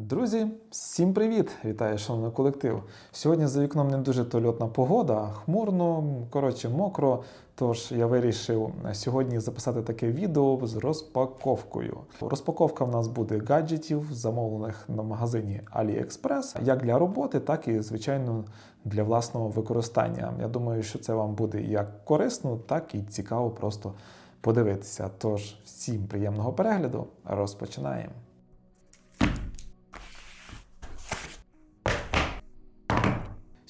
Друзі, всім привіт! Вітаю, шановний колектив. Сьогодні за вікном не дуже тольотна погода, хмурно, коротше, мокро. Тож я вирішив сьогодні записати таке відео з розпаковкою. Розпаковка в нас буде гаджетів, замовлених на магазині AliExpress, як для роботи, так і, звичайно, для власного використання. Я думаю, що це вам буде як корисно, так і цікаво просто подивитися. Тож, всім приємного перегляду, розпочинаємо.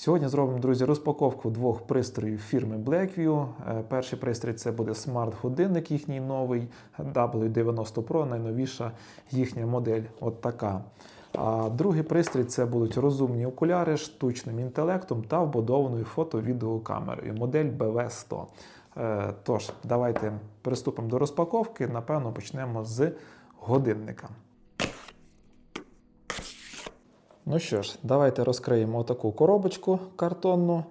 Сьогодні зробимо, друзі, розпаковку двох пристроїв фірми Blackview. Е, Перший пристрій це буде смарт-годинник, їхній новий W90 Pro, найновіша їхня модель. От така. А другий пристрій це будуть розумні окуляри штучним інтелектом та вбудованою фото-відеокамерою, модель BV100. Е, Тож, давайте приступимо до розпаковки. Напевно, почнемо з годинника. Ну що ж, давайте розкриємо таку коробочку картонну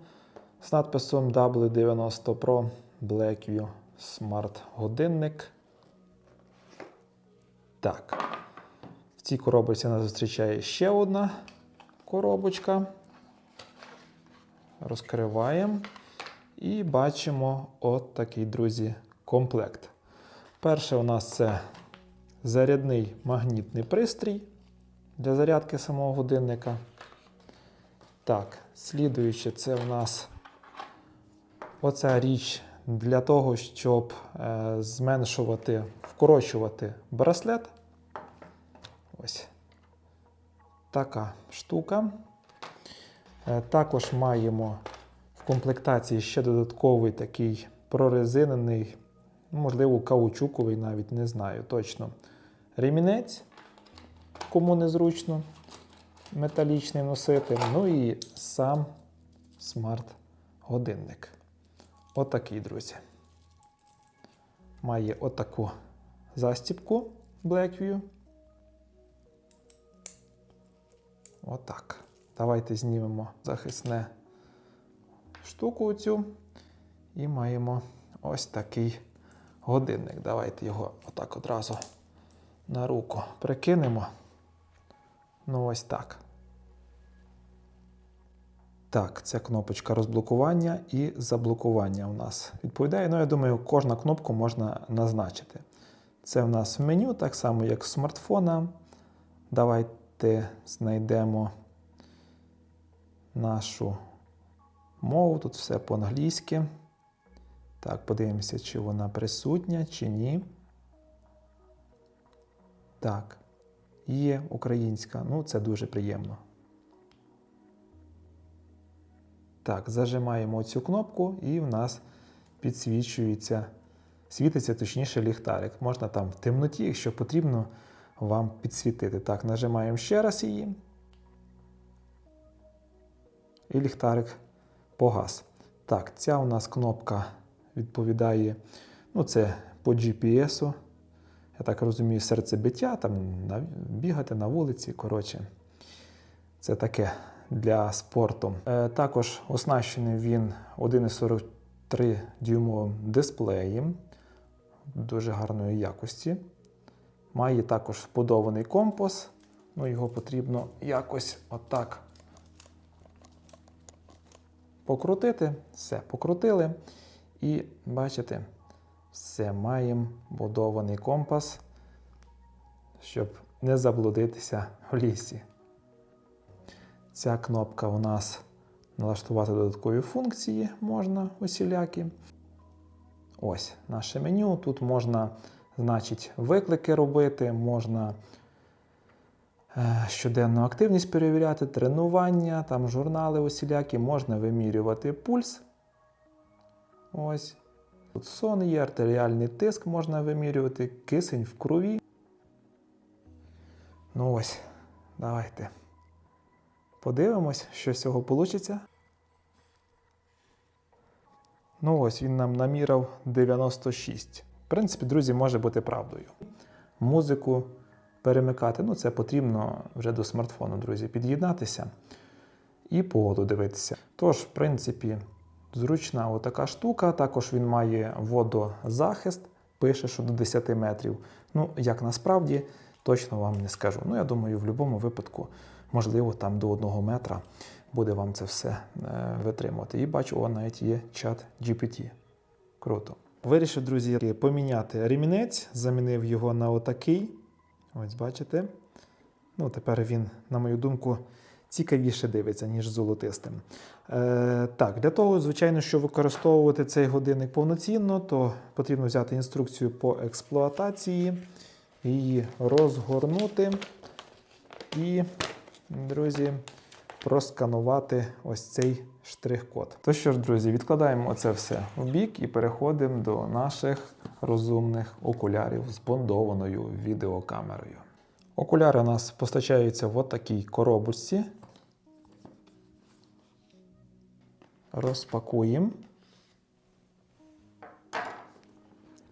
з надписом W90 Pro Blackview Smart годинник. Так. В цій коробочці нас зустрічає ще одна коробочка. Розкриваємо і бачимо от такий, друзі, комплект. Перше у нас це зарядний магнітний пристрій для зарядки самого годинника. Так, слідуюче, це в нас оця річ для того, щоб е, зменшувати, вкорочувати браслет. Ось така штука. Е, також маємо в комплектації ще додатковий такий прорезинений, можливо, каучуковий, навіть не знаю точно. Ремінець кому незручно металічний носити. Ну і сам смарт-годинник. Отакий, друзі. Має отаку застіпку Blackview. Отак. Давайте знімемо захисне штуку цю. І маємо ось такий годинник. Давайте його отак одразу на руку прикинемо. Ну, ось так. Так, це кнопочка розблокування і заблокування у нас відповідає. Ну, я думаю, кожну кнопку можна назначити. Це в нас в меню, так само, як з смартфона. Давайте знайдемо нашу мову. Тут все по-англійськи. Так, подивимося, чи вона присутня, чи ні. Так. Є українська, ну це дуже приємно. Так, зажимаємо цю кнопку і в нас підсвічується, світиться точніше ліхтарик. Можна там в темноті, якщо потрібно, вам підсвітити. Так, нажимаємо ще раз її. І ліхтарик погас. Так, ця у нас кнопка відповідає, ну це по GPS. Я так розумію, серцебиття, там бігати на вулиці. Коротше, це таке для спорту. Е, також оснащений він 1,43 дюймовим дисплеєм дуже гарної якості. Має також вбудований компас. Ну, Його потрібно якось отак покрутити. Все, покрутили. І бачите. Все, маємо будований компас, щоб не заблудитися в лісі. Ця кнопка у нас налаштувати додаткові функції можна усілякі. Ось наше меню. Тут можна, значить, виклики робити, можна е, щоденну активність перевіряти, тренування, там журнали усілякі, можна вимірювати пульс. Ось. Сон є, артеріальний тиск можна вимірювати, кисень в крові. Ну ось, давайте подивимось, що з цього вийде. Ну ось він нам наміряв 96. В принципі, друзі, може бути правдою. Музику перемикати, ну це потрібно вже до смартфону, друзі, під'єднатися і погоду дивитися. Тож, в принципі. Зручна отака штука. Також він має водозахист, пише, що до 10 метрів. Ну, як насправді, точно вам не скажу. Ну, я думаю, в будь-якому випадку, можливо, там до одного метра буде вам це все е, витримувати. І бачу, о, навіть є чат GPT. Круто. Вирішив, друзі, поміняти ремінець, замінив його на отакий. Ось бачите. Ну, тепер він, на мою думку, цікавіше дивиться, ніж золотистим. Е, так, для того, звичайно, щоб використовувати цей годинник повноцінно, то потрібно взяти інструкцію по експлуатації, її розгорнути і, друзі, просканувати ось цей штрих-код. То що ж, друзі, відкладаємо це все в бік і переходимо до наших розумних окулярів з бондованою відеокамерою. Окуляри у нас постачаються в такій коробочці. Розпакуємо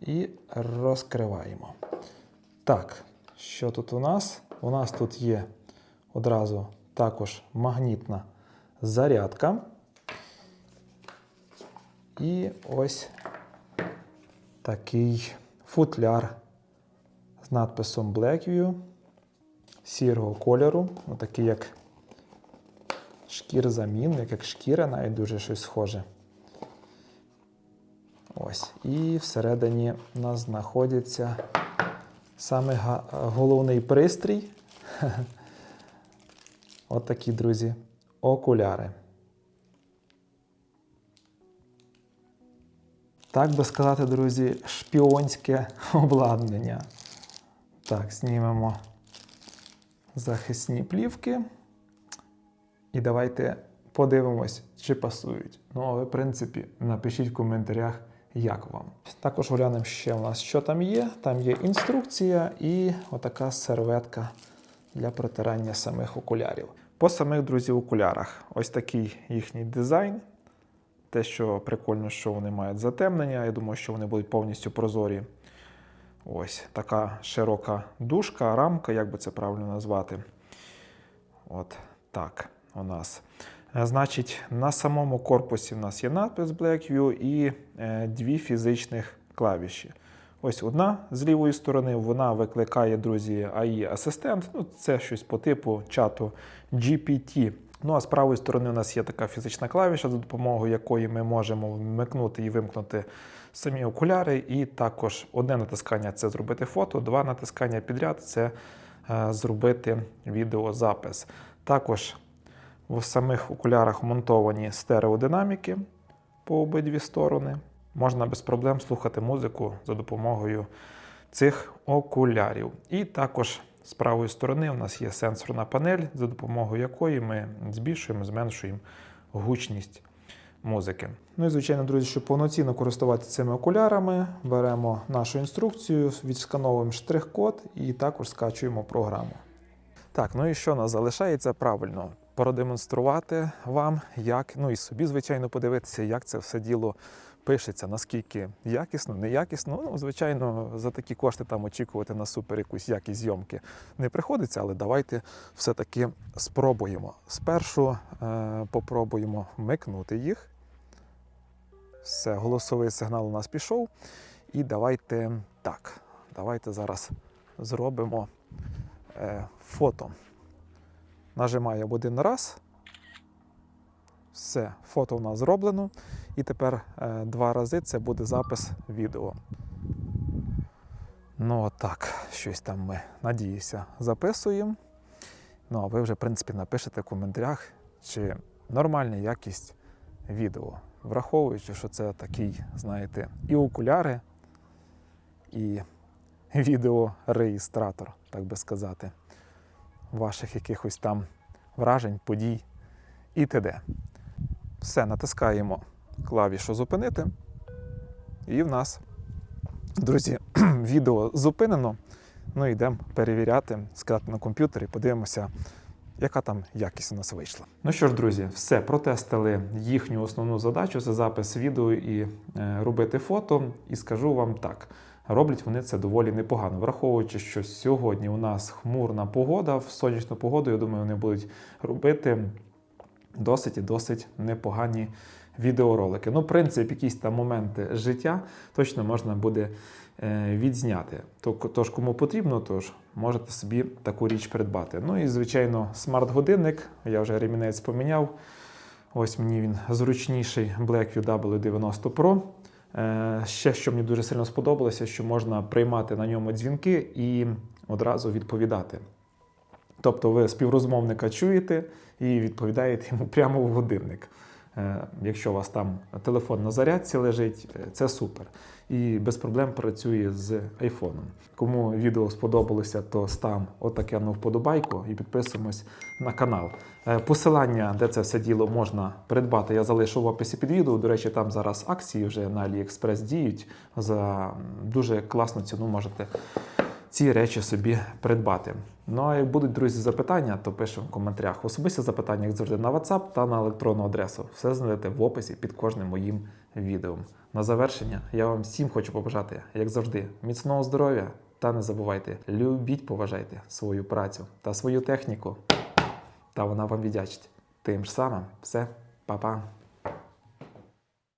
і розкриваємо. Так, що тут у нас? У нас тут є одразу також магнітна зарядка. І ось такий футляр з надписом Blackview сірого кольору, отакий як шкір-замінник, як шкіра, навіть дуже щось схоже. Ось. І всередині у нас знаходиться саме головний пристрій. От такі, друзі, окуляри. Так би сказати, друзі, шпіонське обладнання. Так, знімемо захисні плівки. І давайте подивимось, чи пасують. Ну, а ви, в принципі, напишіть в коментарях, як вам. Також глянемо ще у нас, що там є. Там є інструкція і отака серветка для протирання самих окулярів. По самих, друзі, окулярах. Ось такий їхній дизайн. Те, що прикольно, що вони мають затемнення. Я думаю, що вони будуть повністю прозорі. Ось така широка дужка, рамка, як би це правильно назвати. От так у нас. Е, Значить, на самому корпусі в нас є надпис Blackview і е, дві фізичних клавіші. Ось одна з лівої сторони, вона викликає, друзі, AI асистент. Ну, це щось по типу чату GPT. Ну а з правої сторони у нас є така фізична клавіша, за допомогою якої ми можемо вмикнути і вимкнути самі окуляри. І також одне натискання це зробити фото, два натискання підряд це е, зробити відеозапис. Також в самих окулярах монтовані стереодинаміки по обидві сторони. Можна без проблем слухати музику за допомогою цих окулярів. І також з правої сторони у нас є сенсорна панель, за допомогою якої ми збільшуємо, зменшуємо гучність музики. Ну і звичайно, друзі, щоб повноцінно користуватися цими окулярами, беремо нашу інструкцію, відскановуємо штрих-код і також скачуємо програму. Так, ну і що нас залишається правильно? Продемонструвати вам, як, ну і собі, звичайно, подивитися, як це все діло пишеться, наскільки якісно, неякісно. Ну, звичайно, за такі кошти там очікувати на супер якусь якість зйомки не приходиться, але давайте все-таки спробуємо. Спершу е, попробуємо вмикнути їх. Все, голосовий сигнал у нас пішов. І давайте так, давайте зараз зробимо е, фото. Нажимаємо один раз. Все, фото у нас зроблено. І тепер е, два рази це буде запис відео. Ну, от так, щось там ми, надіюся, записуємо. Ну, а ви вже, в принципі, напишете в коментарях, чи нормальна якість відео. Враховуючи, що це такий, знаєте, і окуляри, і відеореєстратор, так би сказати, ваших якихось там вражень, подій і т.д. Все, натискаємо клавішу зупинити. І в нас, друзі, відео зупинено. Ну, йдемо перевіряти, скидати на комп'ютері, подивимося, яка там якість у нас вийшла. Ну що ж, друзі, все, протестили їхню основну задачу це запис відео і е, робити фото. І скажу вам так. Роблять вони це доволі непогано, враховуючи, що сьогодні у нас хмурна погода, в сонячну погоду, я думаю, вони будуть робити досить і досить непогані відеоролики. Ну, в принципі, якісь там моменти життя точно можна буде е, відзняти. То- Тож, кому потрібно, тож можете собі таку річ придбати. Ну і, звичайно, смарт-годинник. Я вже ремінець поміняв. Ось мені він зручніший Blackview W90 Pro. Е, Ще що мені дуже сильно сподобалося, що можна приймати на ньому дзвінки і одразу відповідати. Тобто ви співрозмовника чуєте і відповідаєте йому прямо в годинник. Е, Якщо у вас там телефон на зарядці лежить, е, це супер. І без проблем працює з айфоном. Кому відео сподобалося, то став отаке ну, вподобайку і підписуємось на канал. Е, Посилання, де це все діло можна придбати, я залишу в описі під відео. До речі, там зараз акції вже на AliExpress діють. За дуже класну ціну можете ці речі собі придбати. Ну а як будуть друзі запитання, то пишемо в коментарях. Особисті запитання, як завжди, на WhatsApp та на електронну адресу. Все знайдете в описі під кожним моїм відео. На завершення я вам всім хочу побажати, як завжди, міцного здоров'я та не забувайте, любіть, поважайте свою працю та свою техніку. Та вона вам віддячить. Тим ж самим, все, па-па.